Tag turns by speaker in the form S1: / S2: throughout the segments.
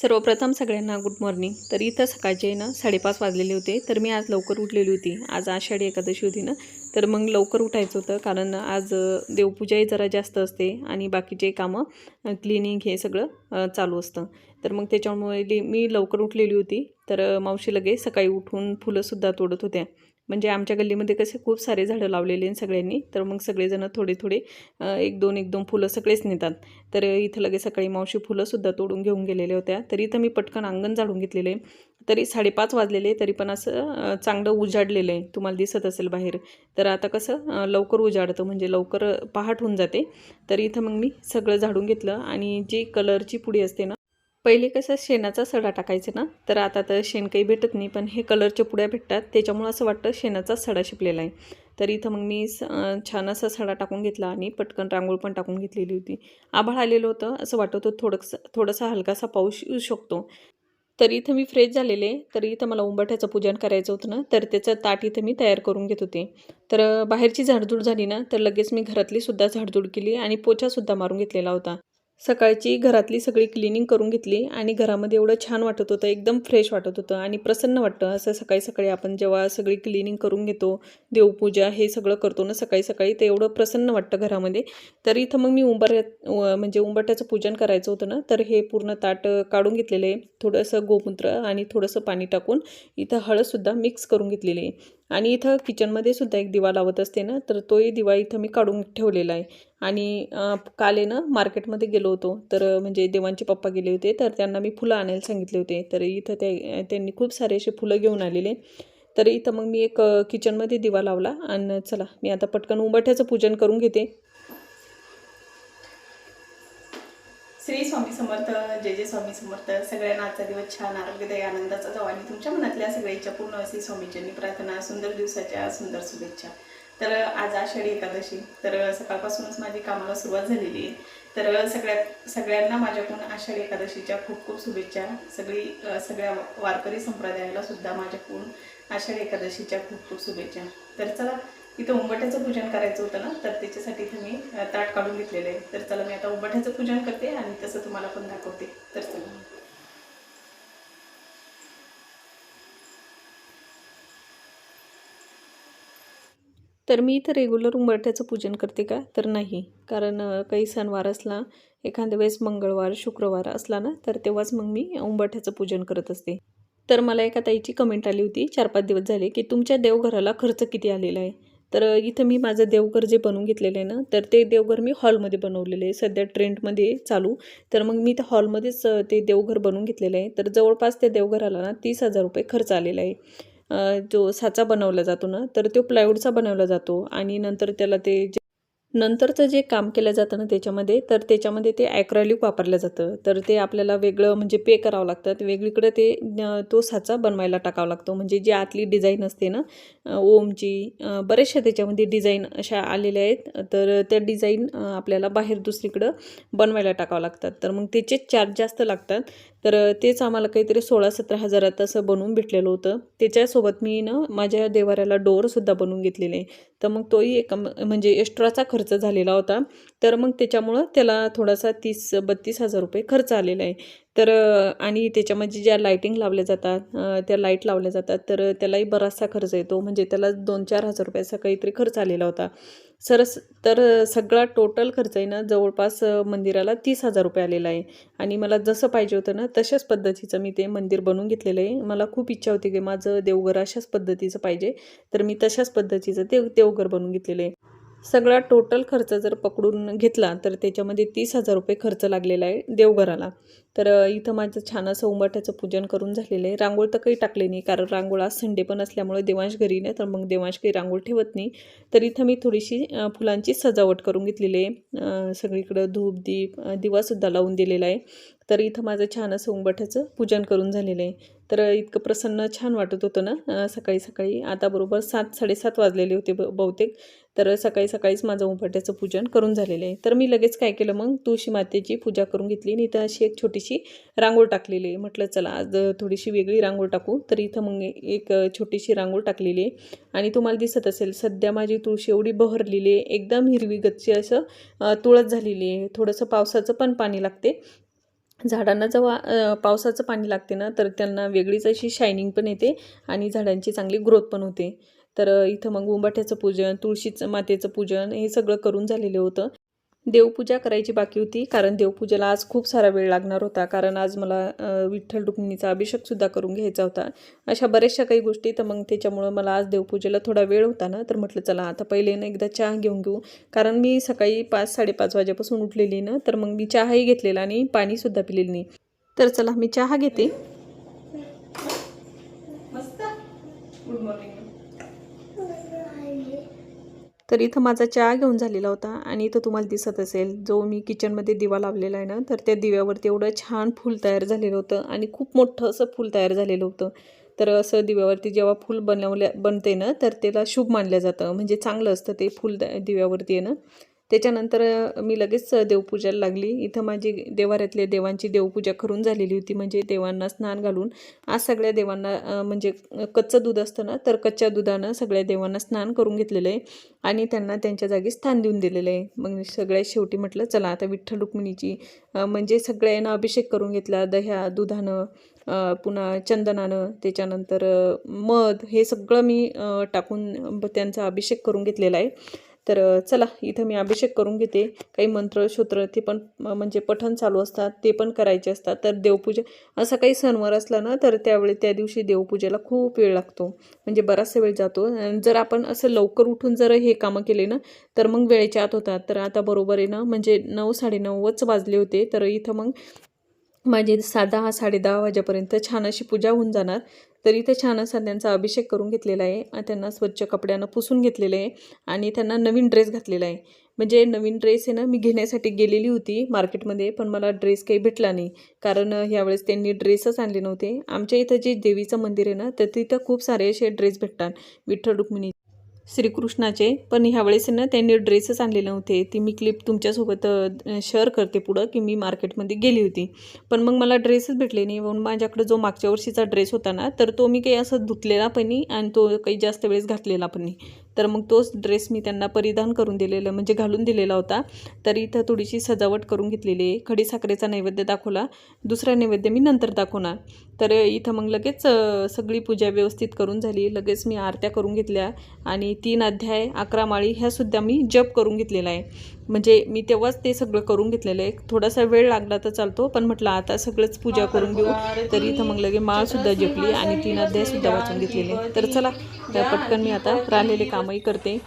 S1: सर्वप्रथम सगळ्यांना good morning तर इथं सकाळचे ना साडेपाच वाजलेले होते तर मी आज लवकर उठलेली होती. आज आषाढी एकादशी होती ना तर मग लवकर उठायचं होतं कारण आज देवपूजाही जरा जास्त असते आणि बाकीचे कामं क्लिनिंग हे सगळं चालू असतं. तर मग त्याच्यामुळे मी लवकर उठलेली होती. तर मावशी लगेच सकाळी उठून फुलंसुद्धा तोडत होत्या. म्हणजे आमच्या गल्लीमध्ये कसे खूप सारे झाडं लावलेले आहेत सगळ्यांनी. तर मग सगळेजण थोडे थोडे एक दोन एक दोन फुलं सगळेच नेतात. तर इथं लगेच सकाळी मावशी फुलंसुद्धा तोडून घेऊन गेलेल्या होत्या. तर इथं मी पटकन अंगण झाडून घेतलेले तरी साडेपाच वाजलेले तरी पण असं चांगलं उजाडलेलं आहे. तुम्हाला दिसत असेल बाहेर. तर आता कसं लवकर उजाडतं म्हणजे लवकर पहाट होऊन जाते. तर इथं मग मी सगळं झाडून घेतलं आणि जी कलरची पुडी असते ना पहिले कसं शेणाचा सडा टाकायचा ना तर आता तर शेण काही भेटत नाही पण हे कलरच्या पुड्या भेटतात त्याच्यामुळं असं वाटतं शेणाचा सडा शिपलेला आहे. तर इथं मग मी स- छान असा सडा टाकून घेतला आणि पटकन रांगोळ पण टाकून घेतलेली होती. आभाळ आलेलं होतं असं वाटत होतं थोडंसं थोडासा हलकासा पाऊस येऊ शकतो. तर इथं मी फ्रेश झालेले तर इथं मला उंबाठ्याचं पूजन करायचं होतं ना तर त्याचं ताट इथं मी तयार करून घेत होते. तर बाहेरची झाडझूड झाली ना तर लगेच मी घरातली सुद्धा झाडझूड केली आणि पोछासुद्धा मारून घेतलेला होता. सकाळची घरातली सगळी क्लिनिंग करून घेतली आणि घरामध्ये एवढं छान वाटत होतं एकदम फ्रेश वाटत होतं आणि प्रसन्न वाटतं. असं सकाळी सकाळी आपण जेव्हा सगळी क्लिनिंग करून घेतो देवपूजा हे सगळं करतो ना सकाळी सकाळी ते एवढं प्रसन्न वाटतं घरामध्ये. तर इथं मग मी उंबऱ्यात म्हणजे उंबरट्याचं पूजन करायचं होतं ना तर हे पूर्ण ताट काढून घेतलेलं. आहे थोडंसं गोमूत्र आणि थोडंसं पाणी टाकून इथं हळदसुद्धा मिक्स करून घेतलेली. आहे आणि इथं किचनमध्ये सुद्धा एक दिवा लावत असते ना तर तोही दिवा इथं मी काढून ठेवलेला आहे. आणि काल आहे ना मार्केटमध्ये गेलो होतो तर म्हणजे देवांचे पप्पा गेले होते तर त्यांना मी फुलं आणायला सांगितले होते. तर इथं ते त्यांनी खूप सारे असे फुलं घेऊन आलेले. तर इथं मग मी एक किचनमध्ये दिवा लावला. आणि चला मी आता पटकन उंबठ्याचं पूजन करून घेते. श्री स्वामी समर्थ जय जय स्वामी समर्थ. सगळ्यांना आजचा दिवस छान आरोग्यदायी आनंदाचा जावा. आणि तुमच्या मनातल्या सगळ्या इच्छा पूर्ण अशी स्वामीच्यांनी प्रार्थना सुंदर दिवसाच्या सुंदर शुभेच्छा. तर आज आषाढी एकादशी. तर सकाळपासूनच माझी कामाला सुरुवात झालेली आहे. तर सगळ्यात सगळ्यांना माझ्याकडून आषाढी एकादशीच्या खूप खूप शुभेच्छा. सगळी सगळ्या वारकरी संप्रदायाला सुद्धा माझ्याकडून आषाढी एकादशीच्या खूप खूप शुभेच्छा. तर चला इथं उंबट्याचं पूजन करायचं होतं ना तर त्याच्यासाठी इथं मी ताट काढून घेतलेलं आहे. तर चला मी आता उंबट्याचं पूजन करते आणि तसं तुम्हाला पण दाखवते. तर चला. तर मी इथं रेग्युलर उंबरठ्याचं पूजन करते का? तर नाही. कारण काही सणवार असला एखाद्या वेळेस मंगळवार शुक्रवार असला ना तर तेव्हाच मग मी उंबरठ्याचं पूजन करत असते. तर मला एका ताईची कमेंट आली होती चार पाच दिवस झाले की तुमच्या देवघराला खर्च किती आलेला आहे? तर इथं मी माझं देवघर जे बनवून घेतलेलं आहे ना तर ते देवघर मी हॉलमध्ये बनवलेलं आहे. सध्या ट्रेंडमध्ये चालू. तर मग मी त्या हॉलमध्येच ते देवघर बनवून घेतलेलं आहे. तर जवळपास त्या देवघराला ना तीस हजार रुपये खर्च आलेला आहे. जो साचा बनवला जातो ना तर तो प्लायवूडचा बनवला जातो. आणि नंतर त्याला ते नंतरचं जे काम केलं जातं ना त्याच्यामध्ये तर त्याच्यामध्ये ते ॲक्रॅलिक वापरलं जातं. तर ते आपल्याला वेगळं म्हणजे पे करावं लागतं. वेगळीकडे ते तो साचा बनवायला टाकावा लागतो. म्हणजे जी आतली डिझाईन असते ना ओमची बरेचशा बऱ्याचशा त्याच्यामध्ये डिझाईन अशा आलेल्या आहेत. तर त्या डिझाईन आपल्याला बाहेर दुसरीकडं बनवायला टाकावं लागतात. तर मग त्याचे चार्ज जास्त लागतात. तर तेच आम्हाला काहीतरी सोळा सतरा हजारात असं बनवून भेटलेलं होतं. त्याच्यासोबत मी ना माझ्या देवाऱ्याला डोअरसुद्धा बनवून घेतलेले. आहे तर मग तोही एक म्हणजे एक्स्ट्राचा खर्च झालेला होता. तर मग त्याच्यामुळं त्याला थोडासा तीस बत्तीस हजार रुपये खर्च आलेला आहे. तर आणि त्याच्यामध्ये ज्या लाईटिंग लावल्या जातात त्या लाइट लावल्या जातात तर त्यालाही बराचसा खर्च येतो. म्हणजे त्याला दोन चार हजार रुपयाचा काहीतरी खर्च आलेला होता. सरस तर सगळा टोटल खर्च आहे ना जवळपास मंदिराला तीस हजार रुपये आलेला आहे. आणि मला जसं पाहिजे होतं ना तशाच पद्धतीचं मी ते मंदिर बनवून घेतलेलं आहे. मला खूप इच्छा होती की माझं देवघर अशाच पद्धतीचं पाहिजे. तर मी तशाच पद्धतीचं देव देवघर बनवून घेतलेलं आहे. सगळा टोटल खर्च जर पकडून घेतला तर त्याच्यामध्ये तीस हजार रुपये खर्च लागलेला आहे देवघराला. तर इथं माझं छान असं उंबाट्याचं पूजन करून झालेलं आहे. रांगोळ तर काही टाकले नाही कारण रांगोळ आज संडे पण असल्यामुळे देवांश घरी नाही तर मग देवांश काही रांगोळ ठेवत नाही. तर इथं मी थोडीशी फुलांची सजावट करून घेतलेली आहे. सगळीकडं धूप दीप दिवासुद्धा लावून दिलेला आहे. तर इथं माझं छान असं उंबाठ्याचं पूजन करून झालेलं आहे. तर इतकं प्रसन्न छान वाटत होतं ना सकाळी सकाळी. आता बरोबर सात साडेसात वाजलेले होते ब बहुतेक. तर सकाळी सकाळीच माझं उंबाट्याचं पूजन करून झालेलं आहे. तर मी लगेच काय केलं मग? तुळशी मातेची पूजा करून घेतली आणि इथं अशी एक छोटीशी रांगोळ टाकलेली आहे. म्हटलं चला आज थोडीशी वेगळी रांगोळ टाकू. तर इथं मग एक छोटीशी रांगोळ टाकलेली आहे. आणि तुम्हाला दिसत असेल सध्या माझी तुळशी एवढी बहरलेली आहे. एकदम हिरवी गच्ची असं तुळस झालेली आहे. थोडंसं पावसाचं पण पाणी लागते. झाडांना जेव्हा पावसाचं पाणी लागते ना तर त्यांना वेगळीच अशी शायनिंग पण येते आणि झाडांची चांगली ग्रोथ पण होते. तर इथं मग उंबाठ्याचं पूजन तुळशीचं मातेचं पूजन हे सगळं करून झालेलं होतं. देवपूजा करायची बाकी होती कारण देवपूजेला आज खूप सारा वेळ लागणार होता. कारण आज मला विठ्ठल रुक्मिणीचा अभिषेकसुद्धा करून घ्यायचा होता. अशा बऱ्याचशा काही गोष्टी तर मग त्याच्यामुळं मला आज देवपूजेला थोडा वेळ होता ना तर म्हटलं चला आता पहिले ना एकदा चहा घेऊन घेऊ. कारण मी सकाळी पाच साडेपाच वाजेपासून उठलेली ना तर मग मी चहाही घेतलेला आणि पाणीसुद्धा पिलेलं नाही. तर चला मी चहा घेते. मस्त. गुड मॉर्निंग तर इथं माझा चहा घेऊन झालेला होता आणि इथं तुम्हाला दिसत असेल जो मी किचनमध्ये दिवा लावलेला आहे ना तर त्या दिव्यावरती एवढं छान फूल तयार झालेलं होतं आणि खूप मोठं असं फूल तयार झालेलं होतं. तर असं दिव्यावरती जेव्हा फूल बनवल्या बनते ना तर त्याला शुभ मानलं जातं. म्हणजे चांगलं असतं ते फूल द- दिव्यावरती आहे ना. त्याच्यानंतर मी लगेच देवपूजाला लागली. इथं माझी देवाऱ्यातल्या देवांची देवपूजा करून झालेली होती. म्हणजे देवांना स्नान घालून आज सगळ्या देवांना म्हणजे कच्चं दूध असतं ना तर कच्च्या दुधानं सगळ्या देवांना स्नान करून घेतलेलं आहे. आणि त्यांना त्यांच्या जागी स्थान देऊन दिलेलं आहे. मग सगळ्यात शेवटी म्हटलं चला आता विठ्ठल रुक्मिणीची म्हणजे सगळ्यांना अभिषेक करून घेतला. दह्या दुधानं पुन्हा चंदनानं त्याच्यानंतर मध हे सगळं मी टाकून त्यांचा अभिषेक करून घेतलेला आहे. तर चला इथं मी अभिषेक करून घेते. काही मंत्र शूत्र ते पण म्हणजे पठण चालू असतात ते पण करायचे असतात. तर देवपूजा असा काही सणवार असला ना तर त्यावेळी त्या दिवशी देवपूजेला खूप वेळ लागतो. म्हणजे बराचसा वेळ जातो. जर आपण असं लवकर उठून जर हे कामं केले ना तर मग वेळेच्या आत होतात. तर आता बरोबर आहे ना म्हणजे नऊ साडेनऊच वाजले होते. तर इथं मग माझी सा दहा साडेदहा वाजेपर्यंत छान अशी पूजा होऊन जाणार. तर इथे छान असा त्यांचा अभिषेक करून घेतलेला आहे. आणि त्यांना स्वच्छ कपड्यानं पुसून घेतलेलं आहे. आणि त्यांना नवीन ड्रेस घातलेला आहे. म्हणजे नवीन ड्रेस आहे ना मी घेण्यासाठी गेलेली होती मार्केटमध्ये पण मला ड्रेस काही भेटला नाही. कारण ह्यावेळेस यावेळेस त्यांनी ड्रेसच आणले नव्हते. आमच्या इथं जे देवीचं मंदिर आहे ना तर तिथं खूप सारे असे ड्रेस भेटतात. विठ्ठल रुक्मिणी श्रीकृष्णाचे. पण ह्यावेळेस ना त्यांनी ड्रेसच आणले नव्हते ती मी क्लिप तुमच्यासोबत शेअर करते पुढं की मी मार्केटमध्ये गेली होती. पण मग मला ड्रेसच भेटले नाही. म्हणून माझ्याकडे जो मागच्या वर्षीचा ड्रेस होता ना तर तो मी काही असं धुतलेला पण नाही आणि तो काही जास्त वेळेस घातलेला पण नाही. तर मग तोच ड्रेस मी त्यांना परिधान करून दिलेला म्हणजे घालून दिलेला होता. तर इथं थोडीशी सजावट करून घेतलेली आहे. खडीसाखरेचा नैवेद्य दाखवला. दुसरा नैवेद्य मी नंतर दाखवणार. तर इथं मग लगेच सगळी पूजा व्यवस्थित करून झाली. लगेच मी आरत्या करून घेतल्या. आणि तीन अध्याय अकरा माळी ह्यासुद्धा मी जप करून घेतलेला आहे. म्हणजे मी तेव्हाच ते सगळं करून घेतलेलं आहे. थोडासा वेळ लागला तर चालतो पण म्हटलं आता सगळंच पूजा करून घेऊ. तर इथं मग लगे माळसुद्धा जपली आणि तीन अध्यायसुद्धा वाचून घेतलेले. तर चला त्या पटकन मी आता राहिलेले कामही करते.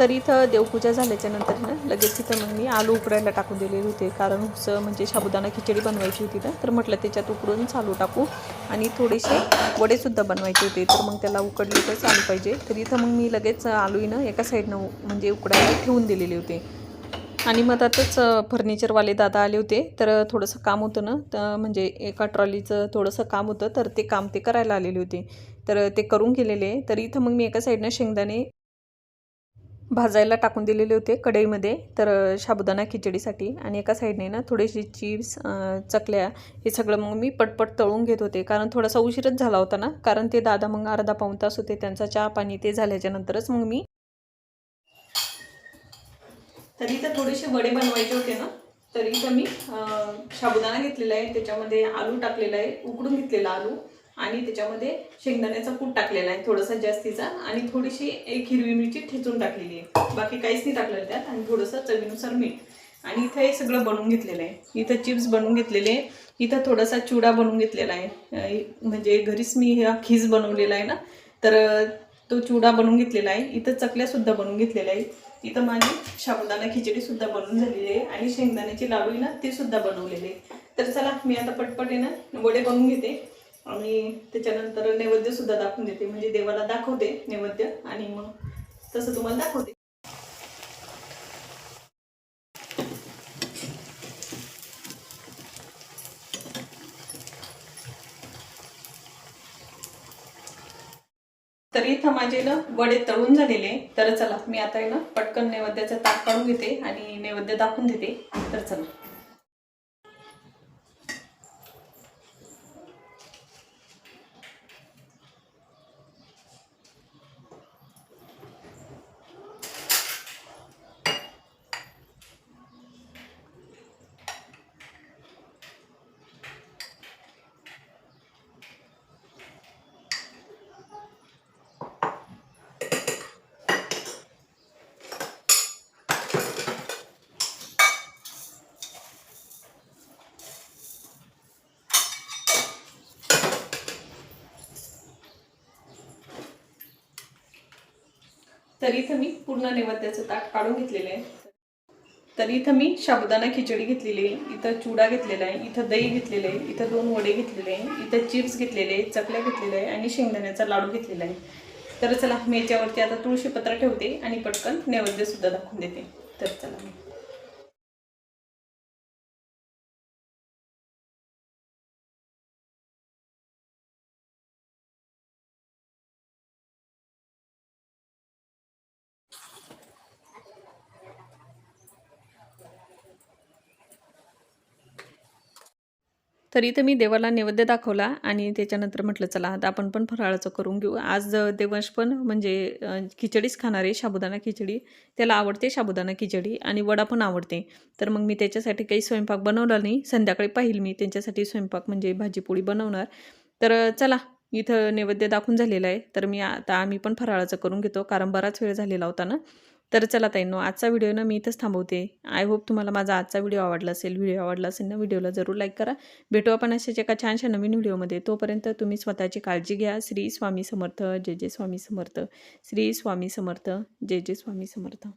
S1: तर इथं देवपूजा झाल्याच्यानंतर ना लगेच तिथं मग मी आलू उकडायला टाकून दिलेले होते. कारण उसं म्हणजे साबुदाणा खिचडी बनवायची होती ना तर म्हटलं त्याच्यात उकडून चालू टाकू आणि थोडेसे वडेसुद्धा बनवायचे होते. तर मग त्याला उकडले तर चालू पाहिजे. तर इथं मग मी लगेच आलूईनं एका साईडनं म्हणजे उकडायला ठेवून दिलेले होते. आणि मग त्यातच फर्निचरवाले दादा आले होते. तर थोडंसं काम होतं ना तर म्हणजे एका ट्रॉलीचं थोडंसं काम होतं तर ते काम ते करायला आलेले होते. तर ते करून गेलेले. तर इथं मग मी एका साईडनं शेंगदाणे भाजायला टाकून दिलेले होते कढईमध्ये. तर साबुदाणा खिचडीसाठी आणि एका साईडने ना थोडेसे चिप्स चकल्या हे सगळं मग मी पटपट तळून घेत होते. कारण थोडासा उशीरच झाला होता ना. कारण ते दादा मग अर्धा पाऊण तास होते. त्यांचा चहा पाणी ते झाल्याच्या नंतरच मग मी तर इथं थोडेसे वडे बनवायचे होते ना. तर इथं मी साबुदाणा घेतलेला आहे. त्याच्यामध्ये आलू टाकलेला आहे. उकडून घेतलेला आलू. आणि त्याच्यामध्ये शेंगदाण्याचा कूट टाकलेला आहे थोडासा जास्तीचा. आणि थोडीशी एक हिरवी मिरची ठेचून टाकलेली आहे. बाकी काहीच नाही टाकलेलं त्यात आणि थोडंसं चवीनुसार मीठ. आणि इथं हे सगळं बनवून घेतलेलं आहे. इथं चिप्स बनवून घेतलेले आहे इथं थोडासा चिवडा बनवून घेतलेला आहे. म्हणजे घरीच मी हा खीज बनवलेला आहे ना. तर तो चिवडा बनवून घेतलेला आहे. इथं चकल्यासुद्धा बनवून घेतलेल्या आहे इथं माझी साबुदाणा खिचडीसुद्धा बनवून झालेली आहे. आणि शेंगदाण्याची लाडू आहे ना ते सुद्धा बनवलेले आहे. तर चला मी आता पटपट आहे ना वडे बनवून घेते. आणि त्याच्यानंतर नैवेद्य सुद्धा दाखवून देते. म्हणजे देवाला दाखवते नैवेद्य आणि मग तसं तुम्हाला दाखवते. तर इथं माझे ना वडे तळून झालेले तर चला मी आता ना पटकन नैवेद्याचा ताक काढून घेते आणि नैवेद्य दाखवून देते. तर चला. तर इथं मी पूर्ण नैवेद्याचं ताट काढून घेतलेलं आहे. तर इथं मी साबुदाणा खिचडी घेतलेली आहे. इथं चुडा घेतलेला आहे. इथं दही घेतलेलं आहे. इथं दोन वडे घेतलेले आहे. इथं चिप्स घेतलेले आहेत. चकल्या घेतलेल्या आहे. आणि शेंगदाण्याचा लाडू घेतलेला आहे. तर चला मी याच्यावरती आता तुळशीपत्र ठेवते आणि पटकन नैवेद्यसुद्धा दाखवून देते. तर चला. तर इथं मी देवाला नैवेद्य दाखवला आणि त्याच्यानंतर म्हटलं चला आता आपण पण फराळाचं करून घेऊ. आज देवंश पण म्हणजे खिचडीच खाणार आहे साबुदाणा खिचडी. त्याला आवडते साबुदाणा खिचडी आणि वडा पण आवडते. तर मग मी त्याच्यासाठी काही स्वयंपाक बनवला नाही. संध्याकाळी पाहिल मी त्यांच्यासाठी स्वयंपाक म्हणजे भाजीपोळी बनवणार. तर चला इथं नैवेद्य दाखवून झालेलं आहे. तर मी आता आम्ही पण फराळाचं करून घेतो. कारण बराच वेळ झालेला होता ना. तर चला ताईंनो आजचा व्हिडिओ ना मी इथंच थांबवते. आय होप तुम्हाला माझा आजचा व्हिडिओ आवडला असेल व्हिडिओ आवडला असेल ना व्हिडिओला जरूर लाईक करा. भेटू आपण अशाच एका छानशा नवीन व्हिडिओमध्ये. तोपर्यंत तुम्ही स्वतःची काळजी घ्या. श्री स्वामी समर्थ जय जय स्वामी समर्थ. श्री स्वामी समर्थ जय जय स्वामी समर्थ.